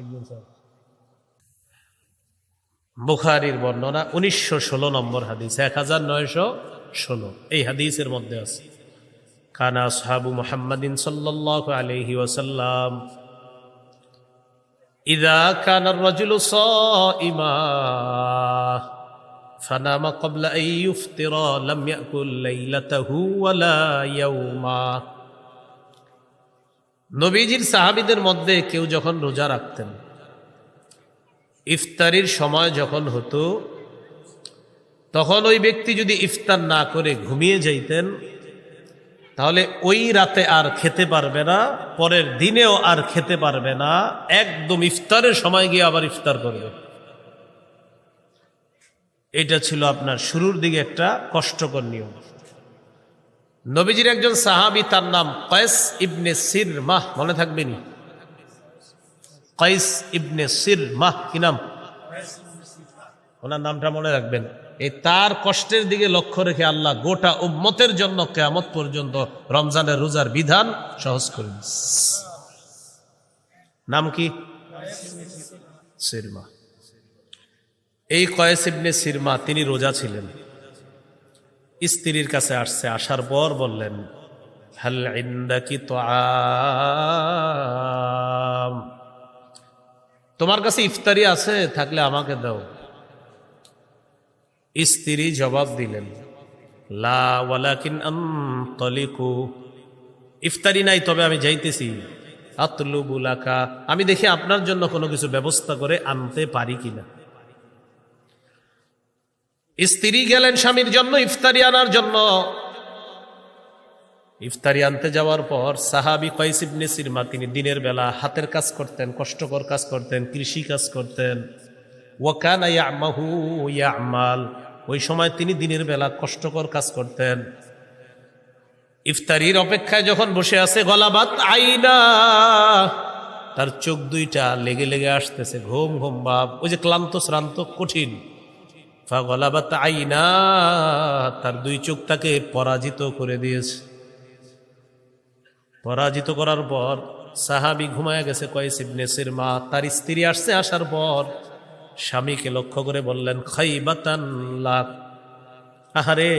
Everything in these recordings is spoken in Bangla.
একদিন স্যার বুখারির বর্ণনা উনিশশো ষোলো নম্বর হাদিস এক হাজার নয়শো ষোলো এই হাদিসের মধ্যে আছে কানা সাহাবু মোহাম্মদিন সাল্লাহ আলহি ওসাল্লাম إذا كان الرجل صائما فنام قبل أن يفطر لم يأكل ليلته ولا يوما নবীজির সাহাবিদের মধ্যে কেউ যখন রোজা রাখতেন, ইফতারির সময় যখন হতো, তখন ওই ব্যক্তি যদি ইফতার না করে ঘুমিয়ে যাইতেন, তাহলে ওই রাতে আর খেতে পারবে না, পরের দিনেও আর খেতে পারবে না, একদম ইফতারের সময় গিয়ে আবার ইফতার করবে। এটা ছিল আপনার শুরুর দিকে একটা কষ্টকর নিয়ম। নবীজির একজন সাহাবি, তার নাম কয়েস ইবনে সির মাহ মনে থাকবেন? কয়েস ইবনে সির মাহ কি নাম? ওনার নামটা মনে রাখবেন। এই তার কষ্টের দিকে লক্ষ্য রেখে আল্লাহ গোটা উম্মতের জন্য কেয়ামত পর্যন্ত রমজানের রোজার বিধান সহজ করে নাম কি? সিরমা। এই কয়েস ইবনে সিরমা, তিনি রোজা ছিলেন। স্ত্রীর কাছে আসছে, আসার পর বললেন, হাল ইন্দাকি তো তোমার কাছে ইফতারি আছে, থাকলে আমাকে দাও। স্ত্রী জবাব দিলেন, লা আন্তলিকু। ইফতারি নাই, তবে আমি যাইতেছি। আতলুবুলাকা আমি দেখি আপনার জন্য কোনো কিছু ব্যবস্থা করে আনতে পারি কিনা? স্ত্রী গেলেন স্বামীর জন্য ইফতারি আনার জন্য। ইফতারি আনতে যাওয়ার পর সাহাবি কয়েসিবনে সিরমা, তিনি দিনের বেলা হাতের কাজ করতেন, কষ্টকর কাজ করতেন, কৃষি কাজ করতেন। ওয়াকানা ইয়ামাহু ইয়ামাল, ওই সময় তিনি দিনের বেলা কষ্টকর কাজ করতেন। ইফতারির অপেক্ষায় যখন বসে আছে, গলাবাত আইনা, তার চোখ দুইটা লেগে লেগে আসতেছে, ঘুম ঘুম ভাব, ওই যে ক্লান্ত শ্রান্ত, কঠিন। ফা গলাবাত আইনা তার দুই চোখ তাকে পরাজিত করে দিয়েছে। পরাজিত করার পর সাহাবি ঘুমায় গেছে কয়েস ইবনে মা তার স্ত্রী আসছে আসার পর স্বামীকে লক্ষ্য করে বললেন খাই বাতান লাখ আহারে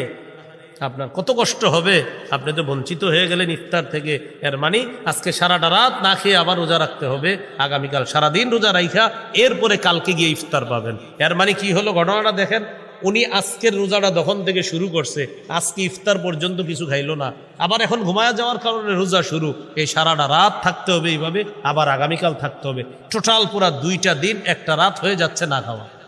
আপনার কত কষ্ট হবে? আপনি তো বঞ্চিত হয়ে গেলেন ইফতার থেকে। এর মানে আজকে সারাটা রাত না খেয়ে আবার রোজা রাখতে হবে। আগামীকাল সারাদিন রোজা রাইখা, এরপরে কালকে গিয়ে ইফতার পাবেন। এর মানে কি হলো ঘটনাটা দেখেন? উনি আজকের রোজাটা তখন থেকে শুরু করছে। আজকে ইফতার পর্যন্ত কিছু খাইলো না। আবার এখন ঘুমায়া যাওয়ার কারণে রোজা শুরু। এই সারাটা রাত থাকতে হবে এইভাবে। আবার আগামীকাল থাকতে হবে। টোটাল পুরা দুইটা দিন একটা রাত হয়ে যাচ্ছে না খাওয়া।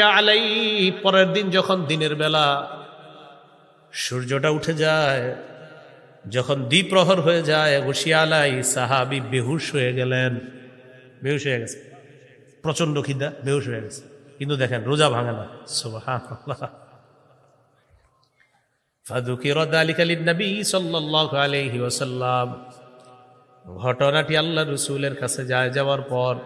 আলাই পরের দিন যখন দিনের বেলা সূর্যটা উঠে যায়, যখন দ্বিপ্রহর হয়ে যায়, ঘুষিয়া আলাই সাহাবি বেহুশ হয়ে গেলেন। বেহুশ হয়ে গেছে। প্রচণ্ড খিদা, বেহুশ হয়ে গেছে। কিন্তু দেখেন, রোজা ভাঙে না। ঘটনাটি আল্লাহ রসুলের কাছে যায় যাওয়ার পর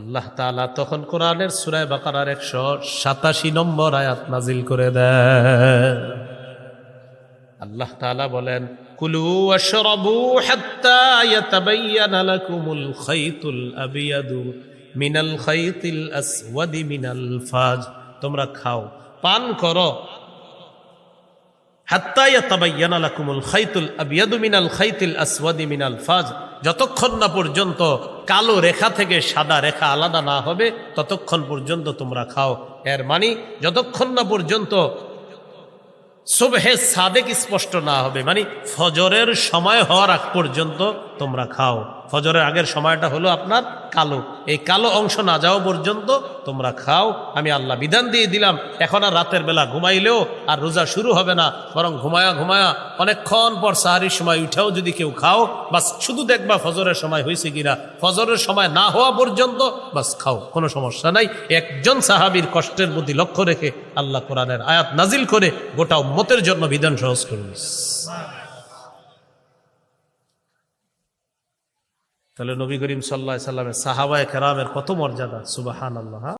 আল্লাহ তালা তখন কোরআনের সুরায় বাকারার একশো সাতাশি নম্বর আয়াত নাজিল করে দেয় আল্লাহ তালা বলেন, কুলু আবিয়াদু মিনাল মিনাল ফাজ। তোমরা খাও, পান করো হাত্তা ইয়াতাবায়্যানা লাকুমুল খাইতুল আবিয়াদু মিনাল খাইতিল আসওয়াদি মিনাল ফাজ যতক্ষণ না পর্যন্ত কালো রেখা থেকে সাদা রেখা আলাদা না হবে, ততক্ষণ পর্যন্ত তোমরা খাও। এর মানে যতক্ষণ না পর্যন্ত সুবহে সাদেক স্পষ্ট না হবে মানে ফজরের সময় হওয়ার আগ পর্যন্ত তোমরা খাও। ফজরের আগের সময়টা হলো আপনার কালো। এই কালো অংশ না যাওয়া পর্যন্ত তোমরা খাও। আমি আল্লাহ বিধান দিয়ে দিলাম, এখন আর রাতের বেলা ঘুমাইলেও আর রোজা শুরু হবে না। বরং ঘুমায়া ঘুমায়া অনেকক্ষণ পর সাহারির সময় উঠেও যদি কেউ খাও, বাস শুধু দেখবা ফজরের সময় হয়েছে কিনা। ফজরের সময় না হওয়া পর্যন্ত বাস খাও, কোনো সমস্যা নাই। একজন সাহাবির কষ্টের প্রতি লক্ষ্য রেখে আল্লাহ কোরআনের আয়াত নাজিল করে গোটা উম্মতের জন্য বিধান সহজ করুন তাহলে নবী করিম সাল্লা সাল্লামের সাহাবায় কেরামের কত মর্যাদা? সুবাহান আল্লাহ